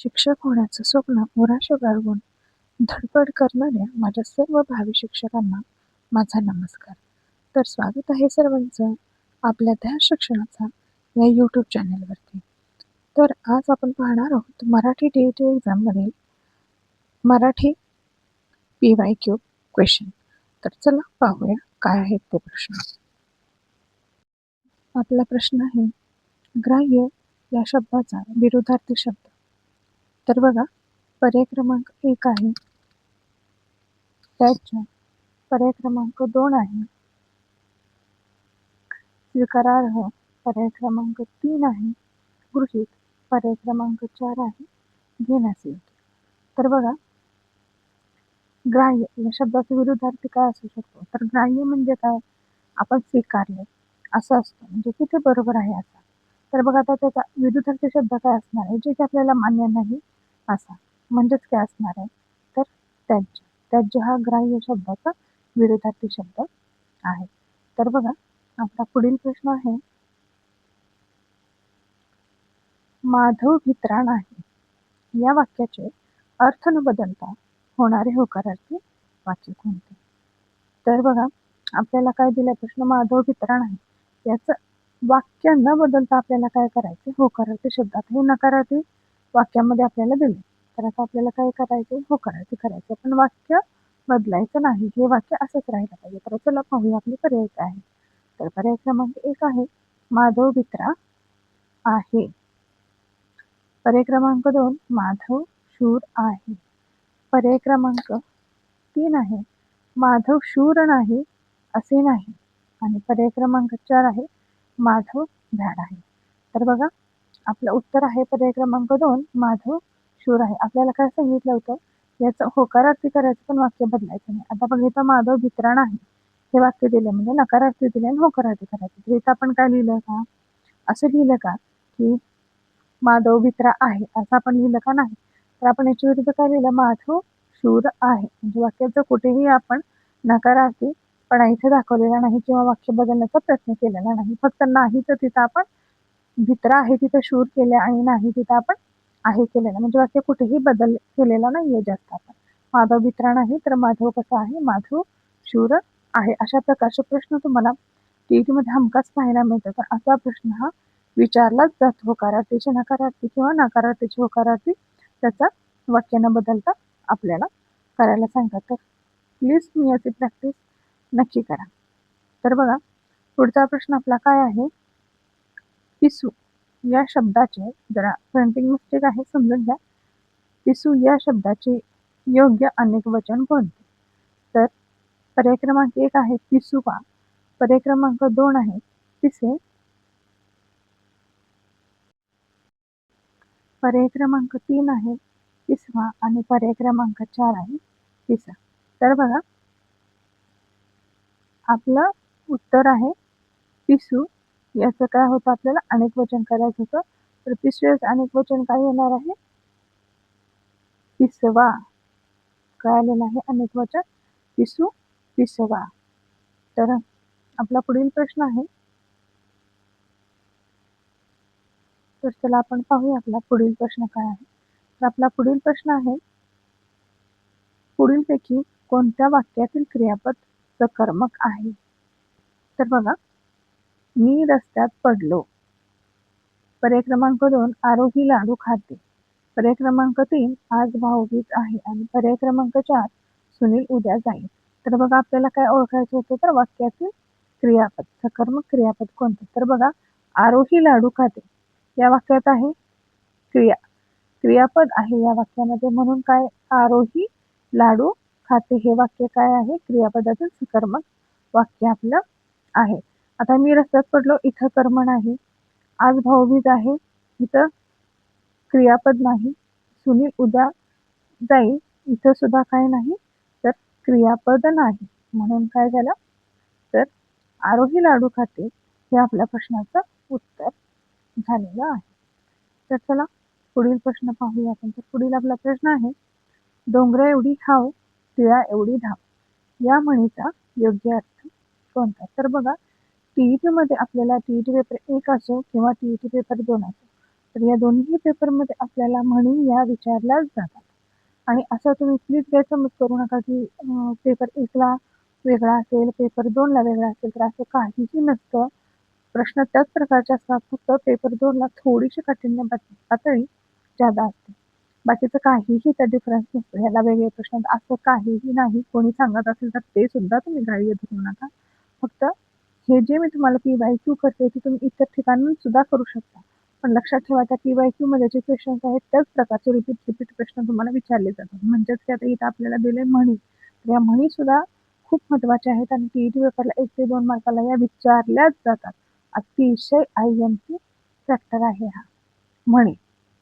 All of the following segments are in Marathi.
शिक्षक होण्याचं स्वप्न उराशी बाळगून धडपड करणाऱ्या माझ्या सर्व भावी शिक्षकांना माझा नमस्कार. तर स्वागत आहे सर्वांचं आपल्या ध्यान शिक्षणाचा या यूट्यूब चॅनलवरती तर आज आपण पाहणार आहोत Marathi D E T एक्झाममधील Marathi P Y Q question तर चला पाहूया काय आहेत ते प्रश्न. आपला प्रश्न आहे ग्राह्य या शब्दाचा विरोधार्थी शब्द. तर बघा पर्याय क्रमांक एक आहे. त्याच्या पर्याय क्रमांक दोन आहे. स्वीकारार्ह पर्याय क्रमांक तीन आहे. गृहीत पर्याय क्रमांक चार आहे. घेण्यास. योग्य तर बघा ग्राह्य या शब्दाचा विरुद्धार्थी काय असू शकतो? तर ग्राह्य म्हणजे काय? आपण स्वीकारले असं असतं म्हणजे तिथे बरोबर आहे असं तर बघा आता त्याचा विरुद्धार्थी शब्द काय असणार आहे? जे की आपल्याला मान्य नाही असा. म्हणजेच काय असणार आहे. तर त्याज्य त्याज्य हा ग्राह्य शब्दाचा विरोधार्थी शब्द आहे. तर बघा आपला पुढील प्रश्न आहे. माधव भित्रा नाही या वाक्याचे अर्थ न बदलता होणारे होकारार्थी वाक्य कोणते तर बघा आपल्याला काय दिला प्रश्न? माधव भित्रा नाही याचं वाक्य न बदलता आपल्याला काय करायचं होकारार्थी शब्दात हे नकारार्थी वाक्यामध्ये आपल्याला दिले. तर आता आपल्याला काय करायचं? हो करायचं करायचं. पण वाक्य बदलायचं नाही. हे वाक्य असंच राहिलं पाहिजे. तर चला पाहूया आपले पर्याय काय आहे. तर पर्याय क्रमांक एक आहे माधव भित्रा आहे. पर्याय क्रमांक दोन माधव शूर आहे. पर्याय क्रमांक तीन आहे माधव शूर नाही असे नाही. आणि पर्याय क्रमांक चार आहे माधव झाड आहे. तर बघा आपलं उत्तर आहे पर्याय क्रमांक दोन माधव शूर आहे. आपल्याला काय सांगितलं होतं? याचं होकारार्थी करायचं पण वाक्य बदलायचं नाही. आता बघ इथं माधव भित्रा नाही हे वाक्य दिलं म्हणजे नकारार्थी दिले आणि होकारार्थी करायचं. तर इथं आपण काय लिहिलं का? असं लिहिलं का की माधव भित्रा आहे असं आपण लिहिलं का नाही? तर आपण याच्या विरुद्ध काय लिहिलं? माधव शूर आहे. म्हणजे वाक्याचं कुठेही आपण नकारार्थी पण इथे दाखवलेला नाही किंवा वाक्य बदलण्याचा प्रयत्न केलेला नाही. फक्त नाही तर तिथं आपण भित्र आहे तिथं शूर केलं आणि नाही तिथं आपण आहे केलेलं. म्हणजे वाक्य कुठेही बदल केलेला नाहीये जास्त आपण माधव भित्रा नाही तर माधव कसा आहे? माधव शूर आहे. अशा प्रकारचे प्रश्न तुम्हाला टीईटी हमकाच हमखास पाहायला मिळतात. तर असा प्रश्न हा विचारलाच जातो होकारार्थीचे नकारार्थी किंवा नकारार्थीचे होकारार्थी त्याचा वाक्य न बदलता आपल्याला करायला सांगतात. तर प्लीज मी याची प्रॅक्टिस नक्की करा. तर बघा पुढचा प्रश्न आपला काय आहे? पिसू या शब्दाचे जरा प्रिंटिंग मिस्टेक आहे समजून घ्या. पिसू या शब्दाचे योग्य अनेक वचन कोणते? तर पर्याय क्रमांक एक आहे पिसुवा. पर्याय क्रमांक दोन आहे पिसे. पर्याय क्रमांक तीन आहे पिसवा आणि पर्याय क्रमांक चार आहे पिसा. तर बघा आपलं उत्तर आहे पिसू. याचं काय होतं आपल्याला? अनेक वचन करायचं होतं. तर पिसू अनेक वचन काय येणार आहे? पिसवा काय आलेलं आहे अनेक वचन. पिसू पिसवा तर आपला पुढील प्रश्न आहे. तर चला आपण पाहूया आपला पुढील प्रश्न काय आहे. तर आपला पुढील प्रश्न आहे पुढीलपैकी कोणत्या वाक्यातील क्रियापद सकर्मक आहे? तर बघा मी रस्त्यात पडलो. पर्याय क्रमांक दोन आरोही लाडू खाते. पर्याय क्रमांक तीन आज भाऊबीज आहे आणि पर्याय क्रमांक चार सुनील उद्या जाईल. तर बघा आपल्याला काय ओळखायचं होतं तर वाक्यातील क्रियापद सकर्मक क्रियापद कोणते? तर बघा आरोही लाडू खाते. या वाक्यात आहे क्रिया. क्रियापद आहे या वाक्यामध्ये. म्हणून काय आरोही लाडू खाते? हे वाक्य काय आहे? क्रियापदातील सकर्मक वाक्य आपलं आहे. आता मी रस्त्यात पडलो इथं कर्म नाही आज भाऊबीज आहे. इथं क्रियापद नाही. सुनील उद्या जाईल. इथं सुद्धा काय नाही. तर क्रियापद नाही. म्हणून काय झालं? तर आरोही लाडू खाते हे आपल्या प्रश्नाचं उत्तर झालेलं आहे. तर चला पुढील प्रश्न पाहूया. आपण तर पुढील आपला प्रश्न आहे डोंगरा एवढी हाव टिळा एवढी धाव. या म्हणीचा योग्य अर्थ कोणता? तर बघा टीईटी मध्ये आपल्याला टीईटी पेपर एक असो किंवा टीईटी पेपर दोन असो तर या दोन्ही पेपरमध्ये आपल्याला म्हणी या विचारल्याच जातात. आणि असं तुम्ही प्लीज गैरसमज करू नका की पेपर एकला वेगळा असेल पेपर दोनला वेगळा असेल तर असं काहीही नसतं. प्रश्न त्याच प्रकारचे असतात फक्त पेपर दोनला थोडीशी काठिण्य पातळी जादा असते. बाकीचं काहीही त्या डिफरन्स नसतो. ह्याला वेगळे प्रश्न असं काहीही नाही. कोणी सांगत असेल तर ते सुद्धा तुम्ही ग्राह्य धरू नका. फक्त हे जे मी तुम्हाला पी वाय क्यू करते ते तुम्ही इतर ठिकाणून सुद्धा करू शकता. पण लक्षात ठेवा त्या पी वाय क्यूमध्ये जे क्वेश्चन्स आहेत त्याच प्रकारचे रिपीट रिपीट प्रश्न तुम्हाला विचारले जातात. म्हणजेच की आता इथं आपल्याला दिले म्हणी. तर या म्हणीसुद्धा खूप महत्त्वाच्या आहेत आणि टी ई टी पेपरला एक ते दोन मार्काला या विचारल्याच जातात. अतिशय आय एम पी फॅक्टर आहे हा. म्हणी.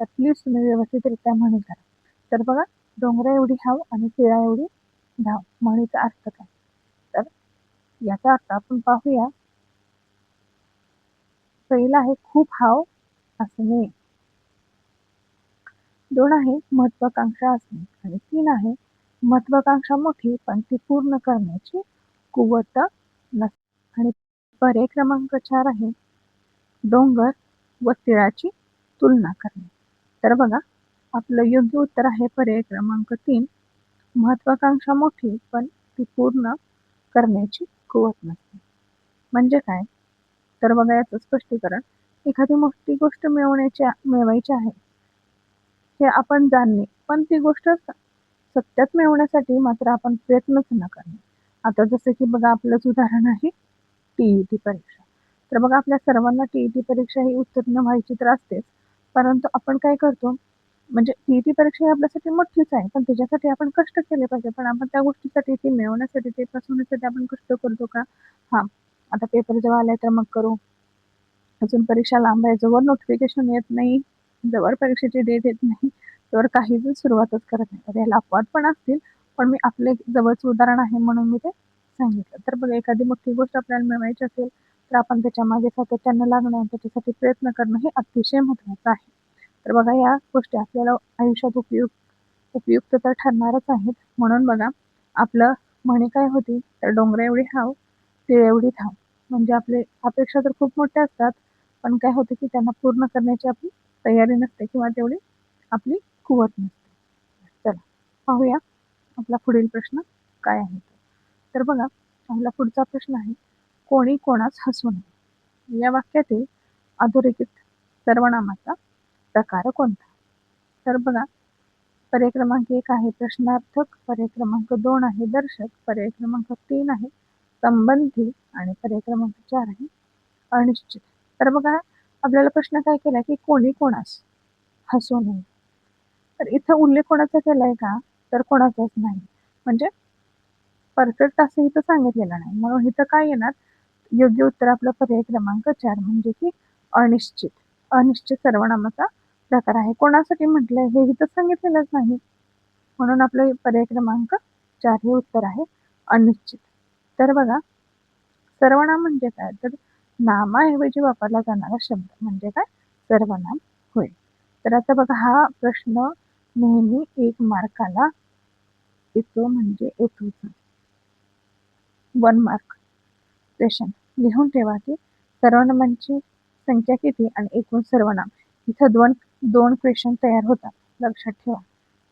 तर प्लीज तुम्ही व्यवस्थितरित्या म्हणी करा. तर बघा डोंगरा एवढी हाव आणि तिळा एवढी धाव. म्हणीचा अर्थ काय? याचा अर्थ आपण पाहूया. पहिला आहे खूप हाव असणे. दोन आहे महत्वाकांक्षा असणे आणि तीन आहे महत्वाकांक्षा मोठी पण ती पूर्ण करण्याची कुवत नसते आणि पर्याय क्रमांक चार आहे डोंगर व तिळाची तुलना करणे. तर बघा आपलं योग्य उत्तर आहे पर्याय क्रमांक तीन. महत्वाकांक्षा मोठी पण ती पूर्ण करण्याची कुवत नसते. म्हणजे काय? तर बघा याचं स्पष्टीकरण. एखादी मोठी गोष्ट मिळवण्याची मिळवायची आहे. हे आपण जाणणे. पण ती गोष्ट सत्यात मिळवण्यासाठी मात्र आपण प्रयत्नच न करणे. आता जसं की बघा आपलंच उदाहरण आहे टी ई टी परीक्षा. तर बघा आपल्या सर्वांना टी ई टी परीक्षा ही उत्तीर्ण व्हायची तर असतेच. परंतु आपण काय करतो? म्हणजे टी परीक्षा ही आपल्यासाठी मोठीच आहे पण त्याच्यासाठी आपण कष्ट केले पाहिजे. पण आपण त्या गोष्टीसाठी ती मिळवण्यासाठी ते फसवण्यासाठी आपण कष्ट करतो का? हा. आता पेपर जेव्हा आलाय तर मग करू. अजून परीक्षा लांब आहे जोवर नोटिफिकेशन येत नाही जवळ परीक्षेची डेट येत नाही त्यावर काहीच सुरुवातच करत नाही. तर याला अपवाद पण असतील पण मी आपले जवळचं उदाहरण आहे म्हणून मी ते सांगितलं. तर बघा एखादी मोठी गोष्ट आपल्याला मिळवायची असेल तर आपण त्याच्यामागे सातत्यानं लागणं आणि त्याच्यासाठी प्रयत्न करणं हे अतिशय महत्त्वाचं आहे. तर बघा या गोष्टी आपल्याला आयुष्यात उपयुक्त उपयुक्त तर ठरणारच आहेत. म्हणून बघा आपलं म्हणे काय होती? तर डोंगरा एवढी हाव तिळ एवढी धाव म्हणजे आपले अपेक्षा तर खूप मोठ्या असतात पण काय होतं की त्यांना पूर्ण करण्याची आपली तयारी नसते किंवा तेवढी आपली कुवत नसते. चला पाहूया आपला पुढील प्रश्न काय आहे. तर बघा आपला पुढचा प्रश्न आहे कोणी कोणास हसू नये? या वाक्यातील अधोरेखित सर्वनामाचा प्रकार कोणता? तर बघा पर्याय क्रमांक एक आहे प्रश्नार्थक पर्याय क्रमांक दोन आहे दर्शक पर्याय क्रमांक तीन आहे संबंधी आणि पर्याय क्रमांक चार आहे अनिश्चित. तर बघा आपल्याला प्रश्न काय केला की कोणी कोणास हसू नये. तर इथं उल्लेख कोणाचा केलाय का? तर कोणाचाच नाही. म्हणजे परफेक्ट असं इथं सांगितलेलं नाही. म्हणून इथं काय येणार? योग्य उत्तर आपलं पर्याय क्रमांक चार म्हणजे की अनिश्चित. अनिश्चित सर्वनामाचा प्रकार आहे. कोणासाठी म्हटलंय हे तर सांगितलेलंच नाही. म्हणून आपलं पर्याय क्रमांक चार हे उत्तर आहे. अनिश्चित. तर बघा सर्वनाम म्हणजे काय? तर नामाऐवजी वापरला जाणारा शब्द म्हणजे काय? सर्वनाम होय. तर आता बघा हा प्रश्न नेहमी एक मार्काला येतो म्हणजे येतो वन मार्क क्वेश्चन लिहून ठेवा की सर्वनामांची संख्या किती आणि एकूण सर्वनाम? इथं दोन दोन क्वेश्चन तयार होतात. लक्षात ठेवा.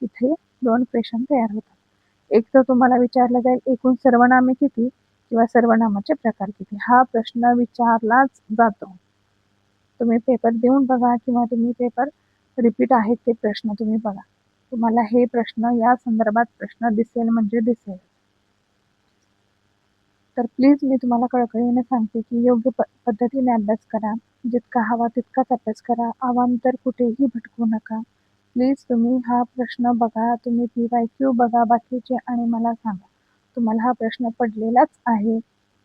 इथे दोन क्वेश्चन तयार होतात. एक तर तुम्हाला विचारलं जाईल एकूण सर्वनामे किती किंवा सर्वनामाचे प्रकार किती? हा प्रश्न विचारलाच जातो. तुम्ही पेपर देऊन बघा किंवा तुम्ही पेपर रिपीट आहेत ते प्रश्न तुम्ही बघा. तुम्हाला हे प्रश्न या संदर्भात प्रश्न दिसेल म्हणजे दिसेल. तर प्लीज मी तुम्हाला कळकळीने सांगते की योग्य प पद्धतीने अभ्यास करा. जितका हवा तितकाच अभ्यास करा. अवांतर कुठेही भटकू नका. प्लीज तुम्ही हा प्रश्न बघा. तुम्ही पी वाय क्यू बघा. बाकीचे आणि मला सांगा. तुम्हाला हा प्रश्न पडलेलाच आहे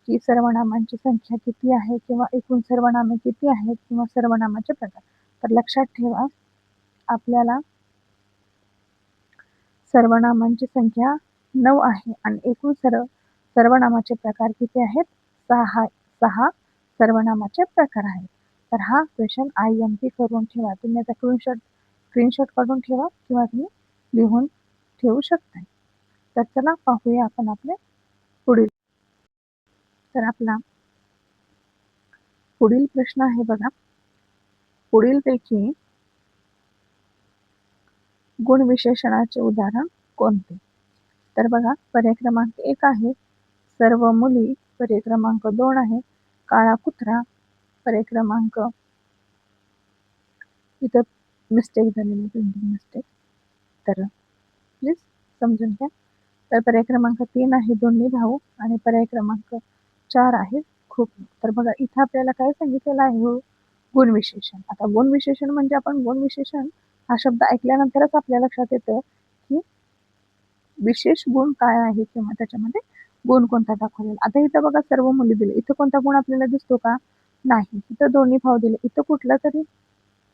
की सर्वनामांची संख्या किती आहे किंवा एकूण सर्वनामे किती आहेत किंवा सर्वनामाचे प्रकार. तर लक्षात ठेवा आपल्याला सर्वनामांची संख्या नऊ आहे आणि एकूण सर्व सर्वनामाचे प्रकार किती आहेत? सहा सहा सर्वनामाचे प्रकार आहेत. तर हा क्वेश्चन आय एम पी करून ठेवा. तुम्ही आता स्क्रीनशॉट स्क्रीनशॉट काढून ठेवा किंवा तुम्ही लिहून ठेवू शकता तर चला पाहूया आपण आपले पुढील. तर आपला पुढील प्रश्न आहे बघा. पुढीलपैकी गुणविशेषणाचे उदाहरण कोणते? तर बघा पर्याय क्रमांक एक आहे. सर्व मुली पर्याय क्रमांक दोन आहे काळा कुत्रा पर्याय क्रमांक इथं मिस्टेक झालेली प्रिंटिंग मिस्टेक तर प्लीज समजून घ्या. तर पर्याय क्रमांक तीन आहे दोन्ही भाऊ आणि पर्याय क्रमांक चार आहे खूप. तर बघा इथं आपल्याला काय सांगितलेलं आहे? हो गुणविशेषण आता गुणविशेषण म्हणजे आपण गुणविशेषण हा शब्द ऐकल्यानंतरच आपल्या लक्षात येतं की विशेष गुण काय आहे किंवा त्याच्यामध्ये गुण कोणता दाखवलेला आता इथं बघा सर्व मुली दिले. इथं कोणता गुण आपल्याला दिसतो का? नाही. इथं दोन्ही भाव दिले. इथं कुठला तरी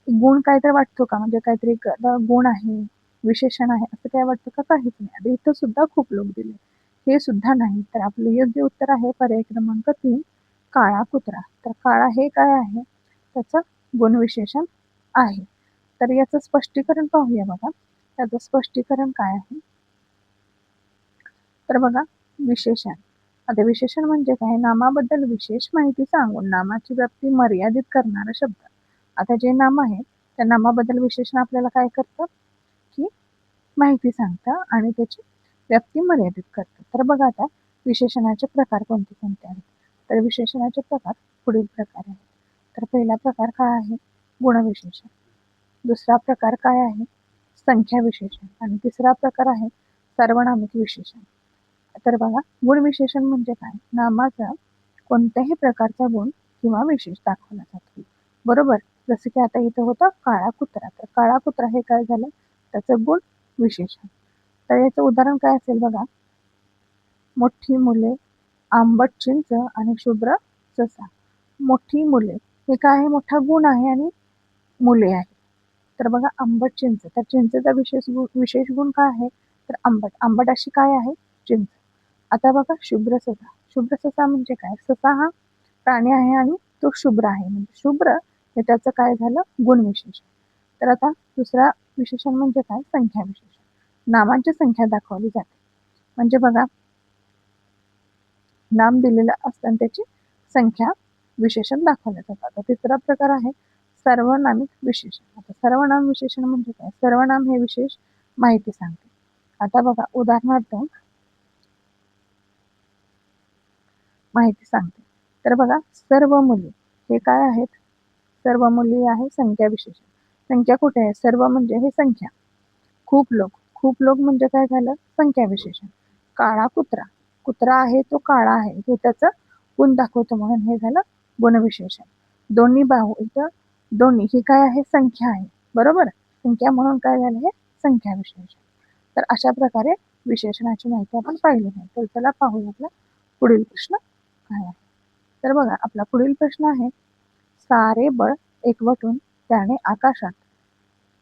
गुण काहीतरी वाटतो का? म्हणजे काहीतरी गुण आहे विशेषण आहे असं काय वाटतं का? काहीच नाही. आता इथं सुद्धा खूप लोक दिले. हे सुद्धा नाही. तर आपलं योग्य उत्तर आहे पर्याय क्रमांक तीन काळा कुत्रा. तर काळा हे काय आहे? त्याचं गुणविशेषण आहे. तर याचं स्पष्टीकरण पाहूया बघा. त्याचं स्पष्टीकरण काय आहे? तर बघा विशेषण. आता विशेषण म्हणजे काय? नामाबद्दल विशेष माहिती सांगून नामाची व्याप्ती मर्यादित करणारा शब्द. आता जे नाम आहे त्या नामाबद्दल विशेषण आपल्याला काय करतं? की माहिती सांगतं आणि त्याची व्याप्ती मर्यादित करतं. तर बघा आता विशेषणाचे प्रकार कोणते कोणते आहेत? तर विशेषणाचे प्रकार पुढील प्रकार आहेत. तर पहिला प्रकार काय आहे? गुणविशेषण. दुसरा प्रकार काय आहे? संख्या विशेषण आणि तिसरा प्रकार आहे सर्वनामिक विशेषण. तर बघा गुण विशेषण म्हणजे काय? नामाचा कोणत्याही प्रकारचा गुण किंवा विशेष दाखवला जातो बरोबर? जसं की आता इथं होतं काळा कुत्रा. तर काळा कुत्रा हे काय झालं? त्याचं गुण विशेषण. तर याचं उदाहरण काय असेल बघा? मोठी मुले आंबट चिंच आणि शुभ्र ससा. मोठी मुले हे काय आहे? मोठा गुण आहे आणि मुले आहे. तर बघा आंबट चिंच. तर चिंचेचा विशेष गुण विशेष गुण काय आहे? तर आंबट. आंबट अशी काय आहे? चिंच. आता बघा शुभ्र ससा. शुभ्र ससा म्हणजे काय? ससा हा प्राणी आहे आणि तो शुभ्र आहे. म्हणजे शुभ्र हे त्याचं काय झालं? गुणविशेषण तर आता दुसरा विशेषण म्हणजे काय? संख्या विशेषण. नामांची संख्या दाखवली जाते. म्हणजे बघा नाम दिलेलं असताना त्याची संख्या विशेषण दाखवल्या जातात. आता तिसरा प्रकार आहे सर्वनामिक विशेषण. आता सर्वनाम विशेषण म्हणजे काय? सर्वनाम हे विशेष माहिती सांगते. आता बघा उदाहरणार्थ माहिती सांगते. तर बघा सर्व मुली हे काय आहेत? सर्व मुली आहे संख्या विशेषण. संख्या कुठे आहे? सर्व म्हणजे हे संख्या. खूप लोक. खूप लोक म्हणजे काय झालं? संख्या विशेषण. काळा कुत्रा. कुत्रा आहे तो काळा आहे. हे त्याचं गुण दाखवतो म्हणून हे झालं गुणविशेषण दोन्ही बाहू इथं दोन्ही ही काय आहे? संख्या आहे. बरोबर? संख्या म्हणून काय झालं? हे संख्या विशेषण. तर अशा प्रकारे विशेषणाची माहिती आपण पाहिली नाही. तर चला पाहूया आपला पुढील प्रश्न. तर बघा आपला पुढील प्रश्न आहे सारे बळ एकवटून त्याने आकाशात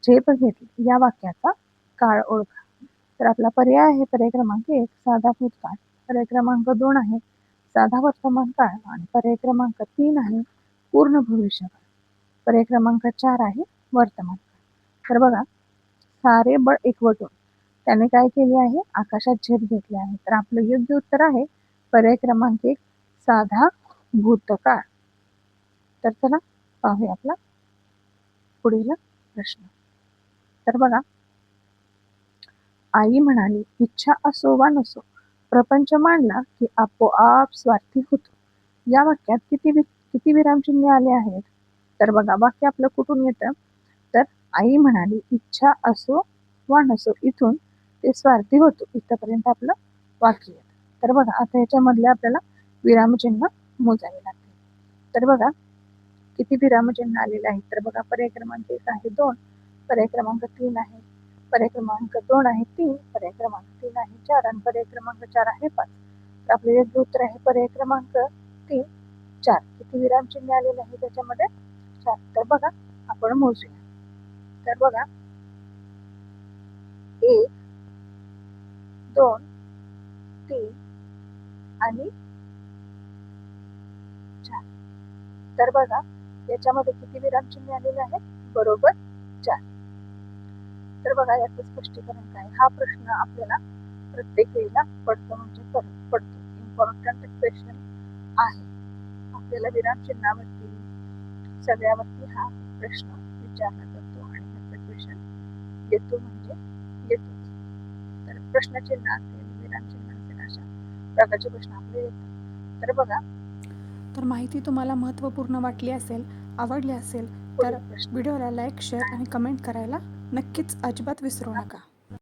झेप घेतली या वाक्याचा काळ ओळखा. तर आपला पर्याय आहे पर्याय क्रमांक एक साधा भूतकाळ. पर्याय क्रमांक दोन आहे साधा वर्तमान काळ. आणि पर्याय क्रमांक तीन आहे पूर्ण भविष्यकाळ पर्याय क्रमांक चार आहे वर्तमान तर बघा सारे बळ एकवटून त्याने काय केले आहे आकाशात झेप घेतली आहे. तर आपलं योग्य उत्तर आहे पर्याय क्रमांक एक साधा भूतकाळ. तर चला पाहूया आपला पुढील प्रश्न. तर बघा. आई म्हणाली इच्छा असो वा नसो प्रपंच मांडला की आपोआप स्वार्थी होतो. या वाक्यात किती किती विरामचिन्हे आले आहेत? तर बघा वाक्य आपलं कुठून येतं? तर आई म्हणाली इच्छा असो वा नसो इथून ते स्वार्थी होतो. इथपर्यंत आपलं वाक्य येतं. तर बघा आता याच्यामधल्या आपल्याला विरामचिन्ह मोजावे लागते. तर बघा किती विरामचिन्ह आलेले आहेत. तर बघा पर्याय क्रमांक एक आहे दोन. पर्याय क्रमांक तीन आहे. पर्याय क्रमांक दोन आहे तीन. पर्याय क्रमांक तीन आहे चार. आणि पर्याय क्रमांक चार आहे पाच. तर आपले योग्य उत्तर आहे पर्याय क्रमांक तीन चार. किती विरामचिन्ह आलेले आहे त्याच्यामध्ये? चार. तर बघा आपण मोजूया. तर बघा एक दोन तीन आणि चार तर बघा याच्यामध्ये किती विरामचिन्ह आलेले आहेत? बरोबर चार. तर बघा याचं स्पष्टीकरण काय? हा प्रश्न आपल्याला प्रत्येक वेळेला पडतो म्हणजे पडतो. इम्पॉर्टंट क्वेश्चन आहे. आपल्याला विरामचिन्हावरती सगळ्यावरती हा प्रश्न विचारला जातो आणि ह्याचं क्वेश्चन येतो म्हणजे येतोच. तर प्रश्नचिन्ह असेल विरामचिन्ह असेल अशा प्रकारचे प्रश्न आपले येतात. तर बघा तर माहिती तुम्हाला महत्त्वपूर्ण वाटली असेल आवडली असेल तर व्हिडिओला लाईक शेअर आणि कमेंट करायला नक्कीच अजिबात विसरू नका.